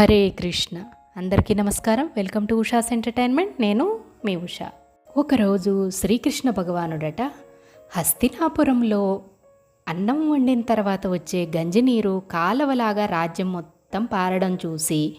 హరే కృష్ణ. అందరికీ నమస్కారం. Welcome to Usha's entertainment. నేను మీ ఉషా. ఒకరోజు శ్రీకృష్ణ భగవానుడట హస్తినాపురంలో అన్నం వండిన తర్వాత వచ్చే గంజినీరు కాలవలాగా రాజ్యం మొత్తం పారడం చూసి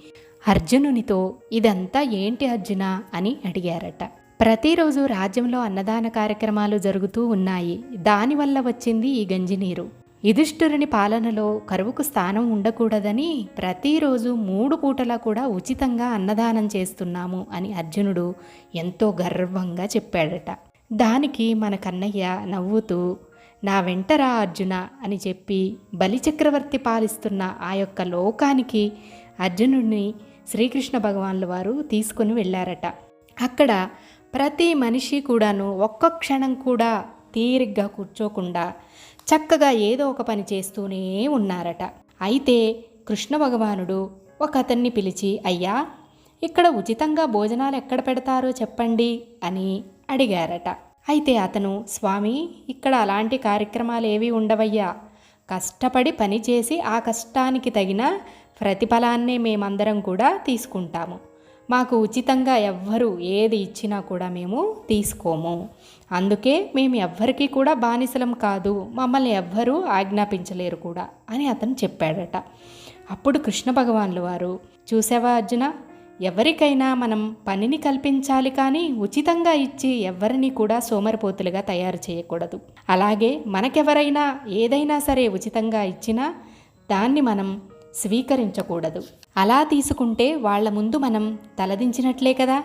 అర్జునునితో ఇదంతా ఏంటి అర్జున? అని అడిగారట. ప్రతిరోజు రాజ్యంలో అన్నదాన కార్యక్రమాలు జరుగుతూ ఉన్నాయి. దానివల్ల వచ్చింది ఈ గంజినీరు యుధిష్ఠురుని పాలనలో కరువుకు స్థానం ఉండకూడదని ప్రతిరోజు మూడు పూటలా కూడా ఉచితంగా అన్నదానం చేస్తున్నాము అని అర్జునుడు ఎంతో గర్వంగా చెప్పాడట. దానికి మన కన్నయ్య నవ్వుతూ నా వెంటరా అర్జున అని చెప్పి బలిచక్రవర్తి పాలిస్తున్న ఆ యొక్క లోకానికి అర్జునుడిని శ్రీకృష్ణ భగవాన్ల వారు తీసుకుని వెళ్ళారట. అక్కడ ప్రతి మనిషి కూడాను ఒక్క క్షణం కూడా తీరిగ్గా కూర్చోకుండా చక్కగా ఏదో ఒక పని చేస్తూనే ఉన్నారట. అయితే కృష్ణ భగవానుడు ఒక అతన్ని పిలిచి అయ్యా ఇక్కడ ఉచితంగా భోజనాలు ఎక్కడ పెడతారో చెప్పండి అని అడిగారట. అయితే అతను స్వామి ఇక్కడ అలాంటి కార్యక్రమాలు ఏవి ఉండవయ్యా. కష్టపడి పని చేసి ఆ కష్టానికి తగిన ప్రతిఫలాన్నే మేమందరం కూడా తీసుకుంటాము. మాకు ఉచితంగా ఎవ్వరు ఏది ఇచ్చినా కూడా మేము తీసుకోము. అందుకే మేము ఎవ్వరికీ కూడా బానిసలం కాదు మమ్మల్ని ఎవ్వరూ ఆజ్ఞాపించలేరు కూడా అని అతను చెప్పాడట. అప్పుడు కృష్ణ భగవాన్లు వారు చూసావా అర్జున ఎవరికైనా మనం పనిని కల్పించాలి కానీ ఉచితంగా ఇచ్చి ఎవరిని కూడా సోమరిపోతులుగా తయారు చేయకూడదు. అలాగే మనకెవరైనా ఏదైనా సరే ఉచితంగా ఇచ్చినా దాన్ని మనం స్వీకరించకూడదు. అలా తీసుకుంటే వాళ్ళ ముందు మనం తలదించినట్లే కదా.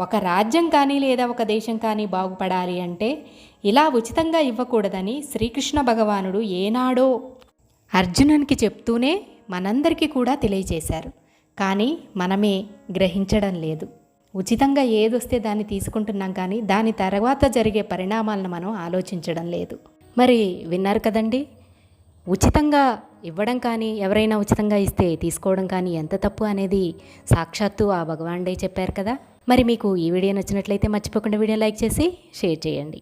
ఒక రాజ్యం కానీ లేదా ఒక దేశం కానీ బాగుపడాలి అంటే ఇలా ఉచితంగా ఇవ్వకూడదని శ్రీకృష్ణ భగవానుడు ఏనాడో అర్జునునికి చెప్తూనే మనందరికీ కూడా తెలియజేశారు. కానీ మనమే గ్రహించడం లేదు. ఉచితంగా ఏదొస్తే దాన్ని తీసుకుంటున్నాం కానీ దాని తర్వాత జరిగే పరిణామాలను మనం ఆలోచించడం లేదు. మరి విన్నారు కదండి? ఉచితంగా ఇవ్వడం కానీ ఎవరైనా ఉచితంగా ఇస్తే తీసుకోవడం కానీ ఎంత తప్పు అనేది సాక్షాత్తు ఆ భగవానుడే చెప్పారు కదా. మరి మీకు ఈ వీడియో నచ్చినట్లయితే మర్చిపోకుండా వీడియో లైక్ చేసి షేర్ చేయండి.